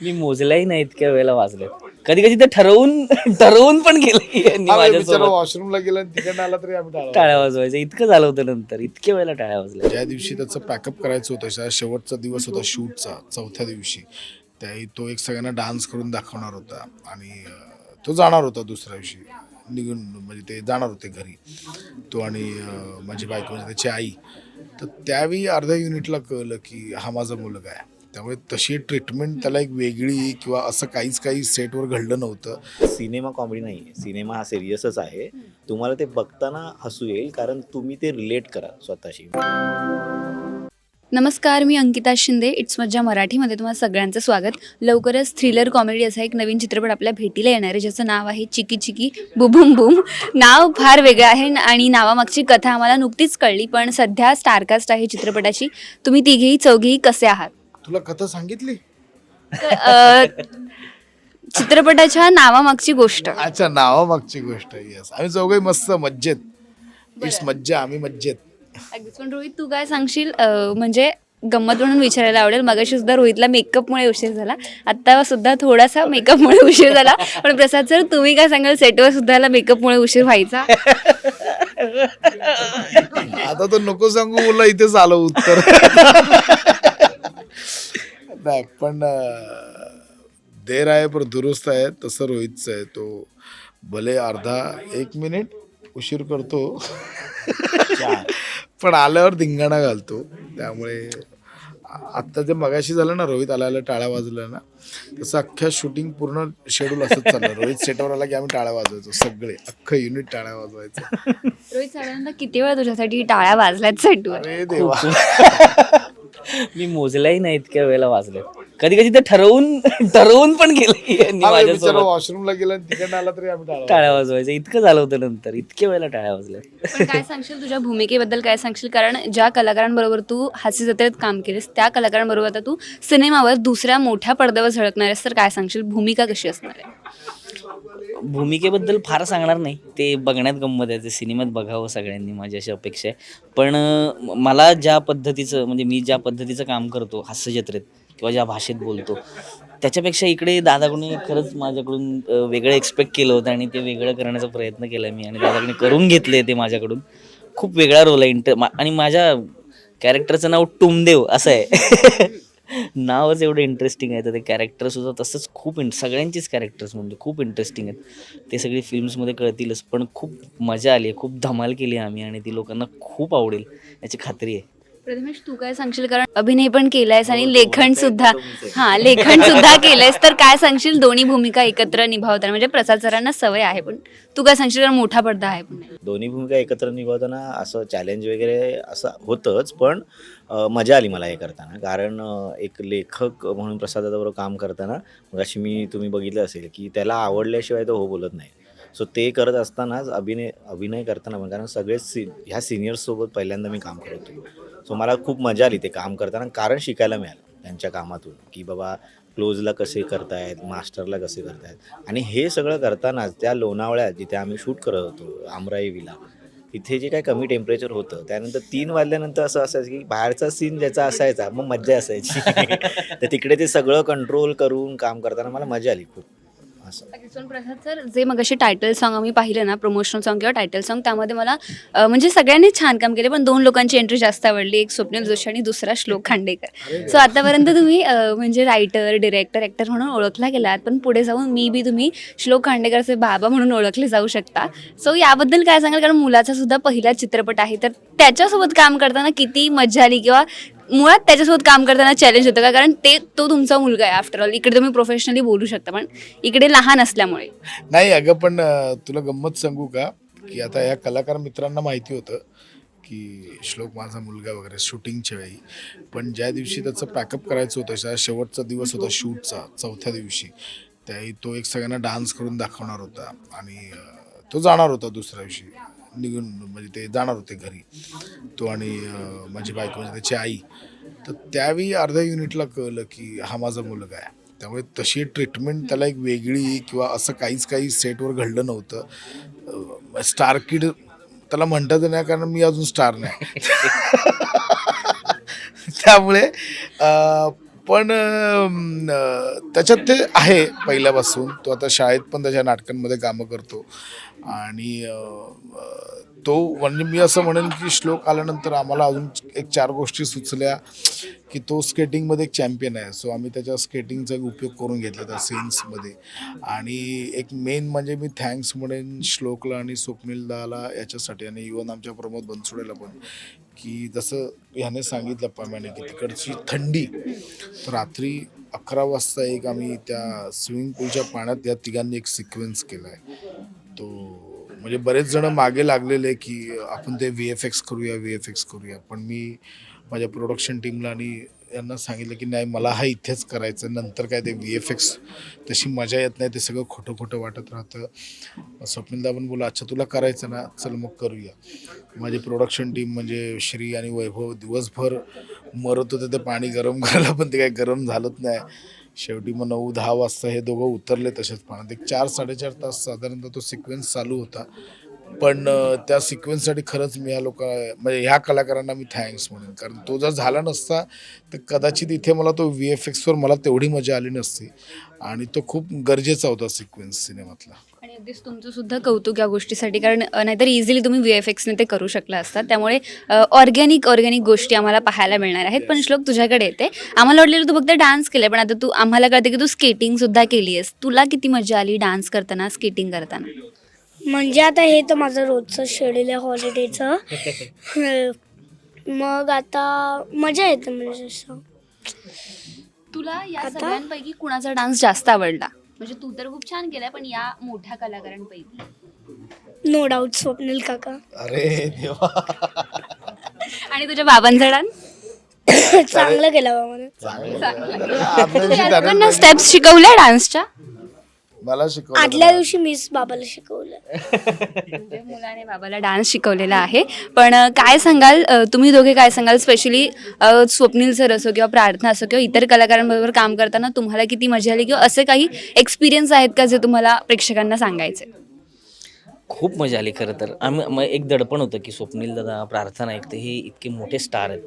मी मोजल्याही नाही इतक्या वेळेला वाजले कधी कधी तर ठरवून ठरवून पण वॉशरूमला गेला आणि तिकडनं आला तरी आम्ही टाळा टाळ्या वाजवायचं. इतकं झालं होतं नंतर. इतक्या वेळेला टाळ्या वाजल्या. ज्या दिवशी त्याचं पॅकअप करायचं होतं शेवटचा दिवस होता शूटचा चौथ्या दिवशी. त्याही तो एक सगळ्यांना डान्स करून दाखवणार होता आणि तो जाणार होता दुसऱ्या दिवशी. निघून म्हणजे ते जाणार होते घरी. तो आणि माझी बायको म्हणजे त्याची आई. तर त्यावेळी अर्ध्या युनिटला कळलं की हा माझा मुलगा आहे. त्यामुळे तशी ट्रीटमेंट त्याला एक वेगळी किंवा असं काहीच काही सेटवर घडलं नव्हतं. सिनेमा कॉमेडी नाही आहे सिनेमा हा सिरियसच आहे. तुम्हाला ते बघताना हसू येईल कारण तुम्ही ते रिलेट करा स्वतःशी. नमस्कार मी अंकिता शिंदे. इट्स मज्जा मराठीमध्ये तुम्हाला सगळ्यांचं स्वागत. लवकरच थ्रिलर कॉमेडी असा एक नवीन चित्रपट आपल्या भेटीला येणार आहे ज्याचं नाव आहे चिकी चिकी बुबुम बुम नाव फार वेगळं आहे आणि नावामागची कथा आम्हाला नुकतीच कळली पण सध्या स्टारकास्ट आहे चित्रपटाची. तुम्ही तिघेही चौघेही कसे आहात? तुला कथा सांगितली? अ, चित्रपटाच्या नावामागची गोष्ट. अच्छा नावामागची गोष्ट येस आम्ही चौघही मस्त मज्जेत. इट्स मज्जा आम्ही मज्जेत. अगदीच पण रोहित तू काय सांगशील? अ, म्हणजे गंमत म्हणून विचारायला आवडेल. मगाशी सुद्धा रोहितला मेकअपमुळे उशीर झाला. आता सुद्धा थोडासा मेकअपमुळे उशीर झाला. पण प्रसाद सर तुम्ही काय सांगाल? सेटवर सुद्धा मेकअपमुळे उशीर व्हायचा? आता तर नको सांगू मुला इथेच आलं उत्तर. नाही पण देर आहे पण दुरुस्त आहे तसं रोहितचं आहे. तो भले अर्धा एक मिनिट उशीर करतो पण आल्यावर धिंगाणा घालतो. त्यामुळे आत्ता जे मगाशी झालं ना रोहित आल्या आल्या टाळ्या वाजवल्या ना तसं अख्ख्या शूटिंग पूर्ण शेड्यूल असंच चाललं. रोहित सेटवर आला की आम्ही टाळ्या वाजवायचो सगळे. अख्खं युनिट टाळ्या वाजवायचं. रोहित साधारणतः किती वेळा तुझ्यासाठी टाळ्या वाजल्यात सेटवर अरे देवा. मी मोजल्याही नाही इतक्या वेळेला वाजले. कधी कधी तर ठरवून ठरवून पण केलं यांनी बिचारा माझ्यासोबत. वॉशरूमला गेला आणि तिकडनं आला तरी आम्ही टाळा टाळ्या वाजवायचं. इतकं झालं होतं नंतर. इतक्या वेळेला टाळ्या वाजल्या. पण काय सांगशील तुझ्या भूमिकेबद्दल काय सांगशील? कारण ज्या कलाकारांबरोबर तू हास्य जत्रेत काम केलेस त्या कलाकारांबरोबर आता तू सिनेमावर दुसऱ्या मोठ्या पडद्यावर झळकणार आहेस तर काय सांगशील? भूमिका कशी असणार आहे? भूमिकेबद्दल फार सांगणार नाही. ते बघण्यात गंमत आहे. ते सिनेमात बघावं सगळ्यांनी. माझी अशी अपेक्षा आहे. पण मला ज्या पद्धतीचं म्हणजे मी ज्या पद्धतीचं काम करतो हास्यजत्रेत किंवा ज्या भाषेत बोलतो त्याच्यापेक्षा इकडे दादाकडून खरंच माझ्याकडून वेगळं एक्सपेक्ट केलं होतं आणि ते वेगळं करण्याचा प्रयत्न केला मी आणि दादाकडे करून घेतले ते माझ्याकडून. खूप वेगळा रोल आहे. इंटर मा- आणि माझ्या कॅरेक्टरचं नाव टुमदेव असं आहे. नावच एवढं इंटरेस्टिंग आहे. तर ते कॅरेक्टरसुद्धा तसंच खूप इं सगळ्यांचीच कॅरेक्टर्स म्हणजे खूप इंटरेस्टिंग आहेत. ते सगळी फिल्म्समध्ये कळतीलच पण खूप मजा आली आहे. खूप धमाल केली आम्ही आणि ती लोकांना खूप आवडेल याची खात्री आहे. प्रथमेश तू काय सांगशील? कारण अभिनय पण केलायस आणि लेखन सुद्धा हा लेखन सुद्धा केलंयस. तर काय सांगशील? दोन्ही भूमिका एकत्र निभावताना. म्हणजे प्रसाद सरांना सवय आहे पण. तू काय सांगशील? कारण मोठा पडदा आहे पण. दोन्ही भूमिका एकत्र निभावताना असं चॅलेंज वगैरे असं होतंच पण मजा आली मला हे करताना. कारण एक लेखक म्हणून प्रसादाबरोबर काम करताना मग अशी मी तुम्ही बघितलं असेल की त्याला आवडल्याशिवाय तो हो बोलत नाही. सो ते करत असतानाच अभिनय अभिनय करताना कारण सगळेच सी ह्या सिनियर्ससोबत पहिल्यांदा मी काम करत होतो. सो मला खूप मजा आली ते काम करताना कारण शिकायला मिळालं त्यांच्या कामातून की बाबा क्लोजला कसे करतायत मास्टरला कसे करतायत. आणि हे सगळं करतानाच त्या लोणावळ्यात जिथे आम्ही शूट करत होतो आमराई विला तिथे जे काही कमी टेम्परेचर होतं त्यानंतर तीन वाजल्यानंतर असं असायचं की बाहेरचा सीन ज्याचा असायचा मग मज्जा असायची. तर तिकडे ते सगळं कंट्रोल करून काम करताना मला मजा आली खूप. असं. प्रसाद सर जे मग असे टायटल सॉन्ग आम्ही पाहिलं ना प्रमोशनल सॉन्ग किंवा टायटल सॉन्ग त्यामध्ये मला अं, म्हणजे सगळ्यांनी छान काम केले पण दोन लोकांची एंट्री जास्त आवडली एक स्वप्नील जोशी आणि दुसरा श्लोक खांडेकर. सो आतापर्यंत तुम्ही अं, म्हणजे रायटर डिरेक्टर ॲक्टर म्हणून ओळखला गेलात पण पुढे जाऊन मी बी तुम्ही श्लोक खांडेकरचे बाबा म्हणून ओळखले जाऊ शकता. सो याबद्दल काय सांगाल? कारण मुलाचा सुद्धा पहिला चित्रपट आहे तर त्याच्यासोबत काम करताना किती मजा आली किंवा मुळात त्याच्यासोबत काम करताना चॅलेंज होतं का? कारण ते तो तुमचा मुलगा आहे आफ्टर ऑल इकडे तुम्ही प्रोफेशनली बोलू शकता पण इकडे लहान असल्यामुळे. नाही अगं पण अं, तुला गंमत सांगू का? की आता या कलाकार मित्रांना माहिती होतं की श्लोक माझा मुलगा वगैरे शूटिंगच्या वेळी. पण ज्या दिवशी त्याचं पॅकअप करायचं होतं शा- शेवटचा दिवस होता शूटचा चौथ्या दिवशी त्याही तो एक सगळ्यांना डान्स करून दाखवणार होता. आणि अं, तो जाणार होता दुसऱ्या दिवशी. निघून म्हणजे ते जाणार होते घरी. तो आणि माझी बायको म्हणजे त्याची आई. तर त्यावेळी अर्ध्या युनिटला कळलं की हा माझा मुलगा आहे. त्यामुळे तशी ट्रीटमेंट त्याला एक वेगळी किंवा असं काहीच काही सेटवर घडलं नव्हतं. स्टार किड त्याला म्हणतात नाही कारण मी अजून स्टार नाही. त्यामुळे पण त्याच्यात ते आहे पहिल्यापासून. तो आता शाळेत पण त्याच्या नाटकांमध्ये कामं करतो. आणि तो म्हणजे मी असं म्हणेन की श्लोक आल्यानंतर आम्हाला अजून एक चार गोष्टी सुचल्या की तो स्केटिंगमध्ये एक चॅम्पियन आहे. सो आम्ही त्याच्या स्केटिंगचा उपयोग करून घेतला त्या सीन्समध्ये. आणि एक मेन म्हणजे मी थँक्स म्हणेन श्लोकला आणि स्वप्नील दाला याच्यासाठी आणि इवन आमच्या प्रमोद बनसोडेला पण की जसं ह्याने सांगितलं पाम्याने की तिकडची थंडी रात्री अकरा वाजता एक आम्ही त्या स्विमिंग पूलच्या पाण्यात या तिघांनी एक सिक्वेन्स केला आहे तो म्हणजे बरेच जण मागे लागलेले की आपण ते व्ही एफ एक्स करूया व्ही एफ एक्स करूया. पण मी माझ्या प्रोडक्शन टीमला आणि यांना सांगितलं की नाही मला हा इथेच करायचं नंतर काय ते व्ही एफ एक्स तशी मजा येत नाही ते सगळं खोटं खोटं वाटत राहतं. स्वप्नीलदा पण बोला अच्छा तुला करायचं ना? चल मग करूया. माझी प्रोडक्शन टीम म्हणजे श्री आणि वैभव दिवसभर मरत होते ते पाणी गरम करायला पण ते काही गरम झालंच नाही. शेवटी मग नऊ दहा वाजता हे दोघं उतरले तसेच पाण्यात एक चार साडेचार तास साधारणतः तो सिक्वेन्स चालू होता. पण त्या सिक्वेन्ससाठी खरंच मी ह्या लोक म्हणजे ह्या कलाकारांना मी थँक्स म्हणेन. कारण तो जर झाला नसता तर कदाचित इथे मला तो व्ही एफ एक्सवर मला तेवढी मजा आली नसती. आणि तो खूप गरजेचा होता सिक्वेन्स सिनेमातला. आणि अगदीच तुमचं सुद्धा कौतुक या गोष्टीसाठी कारण अ, नाहीतर इझिली तुम्ही व्ही एफ एक्सने ते करू शकला असतात त्यामुळे ऑर्गॅनिक ऑर्गॅनिक गोष्टी आम्हाला पाहायला मिळणार आहेत. पण श्लोक तुझ्याकडे येते. आम्हाला वाटलेलं तू फक्त डान्स केलं पण आता तू आम्हाला कळते की तू स्केटिंग सुद्धा केली आहेस. तुला किती मजा आली डान्स करताना स्केटिंग करताना? म्हणजे आता हे तर माझं रोजचं शेड्यूल आहे हॉलिडेचं मग आता मजा येते म्हणजे असं तुला या सगळ्यांपैकी कुणाचा डान्स जास्त आवडला? म्हणजे तू तर खूप छान केलाय पण या मोठ्या कलाकारांपैकी. नो डाऊट स्वप्नील काका. अरे देवा. आणि तुझ्या बाबांचा डान्स चांगलं केलं. बाबाने त्यांना स्टेप्स शिकवल्या डान्सच्या मला शिकवलं आदल्या दिवशी मीच बाबाला शिकवलं. म्हणजे मुलाने बाबाला डान्स शिकवलेला आहे. पण अ, काय सांगाल? अ, तुम्ही दोघे काय सांगाल? स्पेशली स्वप्नील सर असो किंवा प्रार्थना असो किंवा इतर कलाकारांबरोबर काम करताना तुम्हाला किती मजा आली किंवा असे काही एक्सपिरियन्स आहेत का जे तुम्हाला प्रेक्षकांना सांगायचे? खूप मजा आली खरं तर. आम्ही मग एक दडपण होतं की स्वप्नील दादा प्रार्थना ऐकते हे इतके मोठे स्टार आहेत.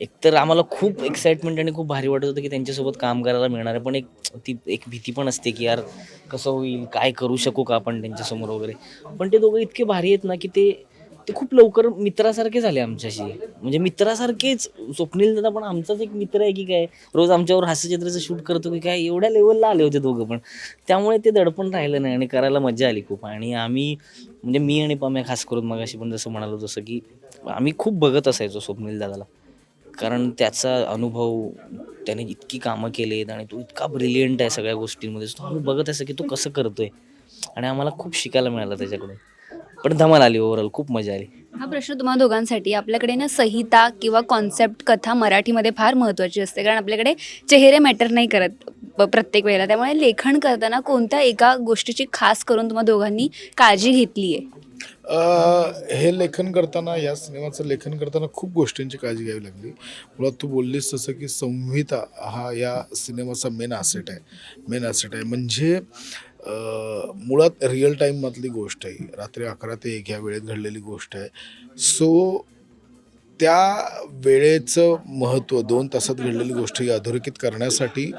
एकतर आम्हाला खूप एक्साइटमेंट आणि खूप भारी वाटत होतं की त्यांच्यासोबत काम करायला मिळणार आहे. पण एक ती एक भीती पण असते की यार कसं होईल काय करू शकू का आपण त्यांच्यासमोर वगैरे. पण ते दोघं इतके भारी आहेत ना की ते ते खूप लवकर मित्रासारखे झाले आमच्याशी. म्हणजे मित्रासारखेच स्वप्नील दादा पण आमचाच एक मित्र आहे की काय रोज आमच्यावर हास्यचित्राचं शूट करतो की काय एवढ्या लेवलला आले होते दोघं पण. त्यामुळे ते दडपण राहिलं नाही आणि करायला मजा आली खूप. आणि आम्ही म्हणजे मी आणि पम्या खास करून मग अशी पण जसं म्हणालो जसं की आम्ही खूप बघत असायचो स्वप्नील दादाला. कारण त्याचा अनुभव त्याने इतकी कामं केलेत आणि तो इतका ब्रिलियंट आहे सगळ्या गोष्टींमध्ये. तो आम्ही बघत असं की तो कसं करतोय. आणि आम्हाला खूप शिकायला मिळालं त्याच्याकडून. पण धमाल आली ओव्हरऑल खूप मजा आली. हा प्रश्न तुम्हाला दोघांसाठी. आपल्याकडे ना संहिता किंवा कॉन्सेप्ट कथा मराठीमध्ये फार महत्त्वाची असते. कारण आपल्याकडे चेहरे मॅटर नाही करत. प्रत्येक वेळेला. त्यामुळे लेखन करताना कोणत्या एका गोष्टीची खास करून तुम्हाला दोघांनी काळजी घेतली आहे? हे लेखन करताना या सिनेमाचं लेखन करताना खूप गोष्टींची काळजी घ्यावी लागली. मुळात तू बोललीस तसं की संहिता हा या सिनेमाचा मेन ॲसेट आहे. मेन ॲसेट आहे. म्हणजे मुळात रिअल टाईममधली गोष्ट आहे. रात्री अकरा ते एक ह्या वेळेत घडलेली गोष्ट आहे. सो त्या वेळेचं महत्त्व दोन तासात घडलेली गोष्ट ही अधोरेखित करण्यासाठी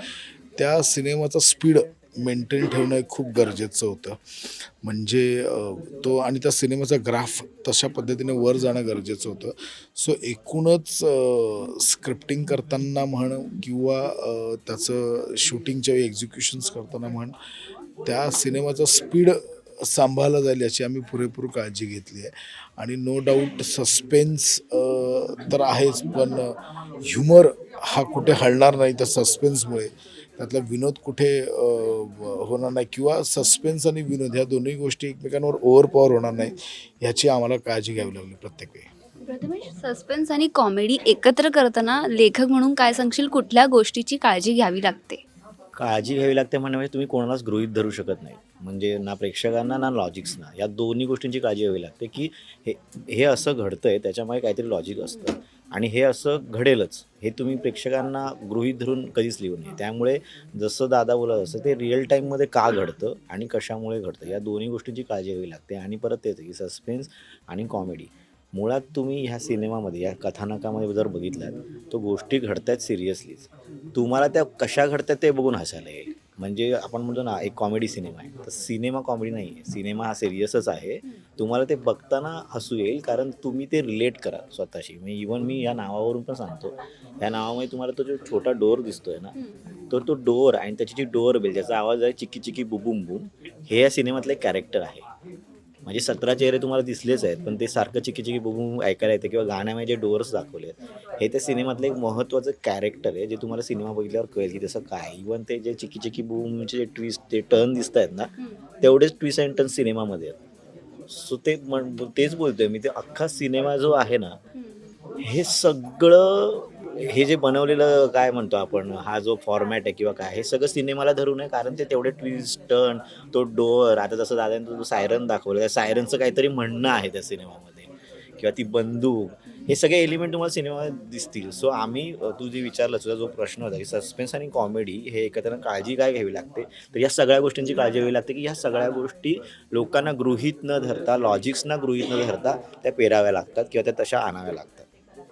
त्या सिनेमाचा स्पीड मेंटेन ठेवणं हे खूप गरजेचं होतं. म्हणजे तो आणि त्या सिनेमाचा ग्राफ तशा पद्धतीने वर जाणं गरजेचं होतं. सो एकूणच स्क्रिप्टिंग करताना म्हण किंवा त्याचं शूटिंगच्या वेळी एक्झिक्युशन्स करताना म्हण त्या सिनेमाचा स्पीड सांभाळला जाईल याची आम्ही पुरेपूर काळजी घेतली आहे. आणि नो डाऊट सस्पेन्स तर आहेच पण ह्युमर हा कुठे हलणार नाही त्या सस्पेन्समुळे त्यातला विनोद कुठे होणार नाही किंवा सस्पेन्स आणि विनोद ह्या दोन्ही गोष्टी एकमेकांवर ओव्हरपॉवर होणार नाही ह्याची आम्हाला काळजी घ्यावी लागली प्रत्येक वेळी. प्रथमेश सस्पेन्स आणि कॉमेडी एकत्र करताना लेखक म्हणून काय सांगशील? कुठल्या गोष्टीची काळजी घ्यावी लागते? काळजी घ्यावी लागते म्हणजे तुम्ही कोणालाच गृहीत धरू शकत नाही. म्हणजे ना प्रेक्षकांना ना लॉजिक्सना. या दोन्ही गोष्टींची काळजी घ्यावी लागते की हे हे असं घडतंय त्याच्यामागे काहीतरी लॉजिक असतं. आणि हे असं घडेलच. हे तुम्ही प्रेक्षकांना गृहीत धरून कधीच लिहू नये. त्यामुळे जसं दादा बोलत असतं ते रिअल टाईममध्ये का घडतं आणि कशामुळे घडतं या दोन्ही गोष्टींची काळजी घ्यावी लागते. आणि परत तेच की सस्पेन्स आणि कॉमेडी मुळात तुम्ही ह्या सिनेमामध्ये या कथानकामध्ये जर बघितलात तो गोष्टी घडतायत सिरियसलीच तुम्हाला त्या कशा घडतात ते बघून हसायला येईल. म्हणजे आपण म्हणतो ना एक कॉमेडी सिनेमा आहे. तर सिनेमा कॉमेडी नाही आहे. सिनेमा हा सिरियसच आहे. तुम्हाला ते बघताना हसू येईल कारण तुम्ही ते रिलेट करा स्वतःशी. मी इवन मी या नावावरून पण सांगतो. या नावामध्ये तुम्हाला तो जो छोटा डोर दिसतोय ना तर तो डोर आणि त्याची जी डोर बेल ज्याचा आवाज आहे चिकी चिकी बुबुम बुम हे या सिनेमातलं एक कॅरेक्टर आहे. म्हणजे सतरा चेहरे तुम्हाला दिसलेच आहेत पण ते सारखं चिकी चिकी बुबुम ऐकायला येतं किंवा गाण्यामध्ये जे डोअर्स दाखवले आहेत हे त्या सिनेमातलं एक महत्त्वाचं कॅरेक्टर आहे जे तुम्हाला सिनेमा बघितल्यावर कळेल की तसं काय. इवन ते जे चिकी चिकी बुमचे जे ट्विस्ट ते टर्न दिसत आहेत ना तेवढेच ट्विस्ट अँड टर्न सिनेमामध्ये आहेत. सो ते म्हण तेच बोलतोय मी ते अख्खा सिनेमा जो आहे ना हे सगळं हे जे बनवलेलं काय म्हणतो आपण हा जो फॉर्मॅट आहे किंवा काय हे सगळं सिनेमाला धरून आहे कारण ते तेवढे ट्विस्ट टर्न तो डोअर आता जसं दादा सायरन दाखवलं त्या सायरनचं काहीतरी म्हणणं आहे त्या सिनेमामध्ये. किंवा ती बंदूक हे सगळे एलिमेंट तुम्हाला सिनेमा दिसतील. सो आम्ही तू जे विचारलं तुझा जो प्रश्न होता की सस्पेन्स आणि कॉमेडी हे एकत्र काळजी काय घ्यावी लागते? तर या सगळ्या गोष्टींची काळजी घ्यावी लागते की ह्या सगळ्या गोष्टी लोकांना गृहित न धरता लॉजिक्सना गृहीत न धरता त्या पेराव्या लागतात किंवा त्या तशा आणाव्या लागतात.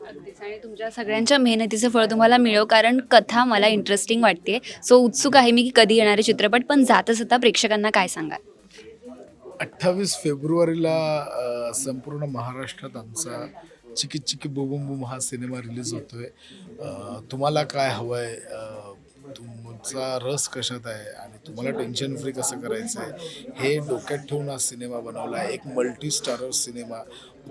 अगदीच. आणि तुमच्या सगळ्यांच्या मेहनतीचं फळ तुम्हाला मिळो कारण कथा मला इंटरेस्टिंग वाटते सो उत्सुक आहे मी की कधी येणारे चित्रपट पण जाता जाता प्रेक्षकांना काय सांगाल? अठ्ठावीस फेब्रुवारीला संपूर्ण महाराष्ट्रात आमचा चिकी चिकी बुबुम बुम हा सिनेमा रिलीज होतोय. आहे तुम्हाला काय हवंय? आहे तुमचा रस कशात आहे? आणि तुम्हाला टेन्शन फ्री कसं करायचं आहे हे डोक्यात ठेवून हा सिनेमा बनवला आहे. एक मल्टी स्टारर सिनेमा.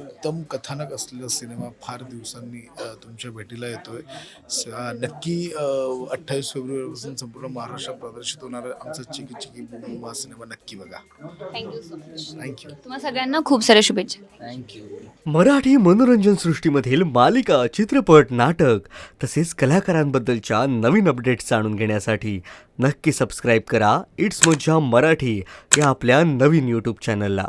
उत्तम कथानक असलेला सिनेमा फार दिवसांनी तुमच्या भेटीला येतोय. नक्की अठ्ठावीस फेब्रुवारीपासून संपूर्ण महाराष्ट्रात प्रदर्शित होणारा आमचा चिकी चिकी बुम बुम हा सिनेमा नक्की बघा. थँक्यू सो मच थँक्यू तुम्हाला सगळ्यांना खूप साऱ्या शुभेच्छा. थँक्यू मराठी मनोरंजन सृष्टीमधील मालिका चित्रपट नाटक तसेच कलाकारांबद्दलच्या नवीन अपडेट्स जाणून घेण्यासाठी नक्की सबस्क्राईब करा. इट्स मज्जा मराठी या आपल्या नवीन यूट्यूब चॅनलला